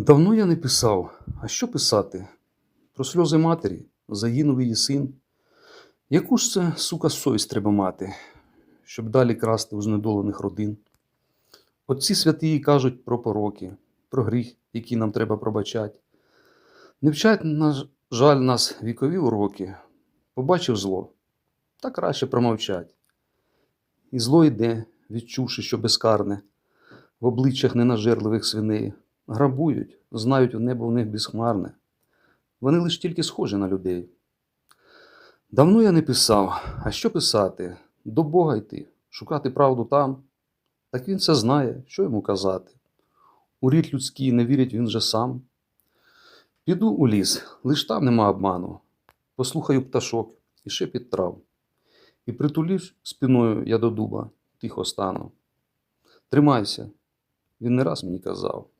Давно я не писав, а що писати? Про сльози матері, загинув її син. Яку ж це, сука, совість треба мати, щоб далі красти у знедолених родин? Отці святії кажуть про пороки, про гріх, який нам треба пробачати. Не вчать, на жаль, нас вікові уроки. Побачив зло, та краще промовчать. І зло йде, відчувши, що безкарне, в обличчях ненажерливих свиней. Грабують, знають, небо в них безхмарне. Вони лиш тільки схожі на людей. Давно я не писав, а що писати? До Бога йти, шукати правду там. Так він це знає, що йому казати. У рід людський не вірить він же сам. Піду у ліс, лиш там нема обману. Послухаю пташок і шепіт трав. І притулівши спиною я до дуба, тихо стану. Тримайся, він не раз мені казав.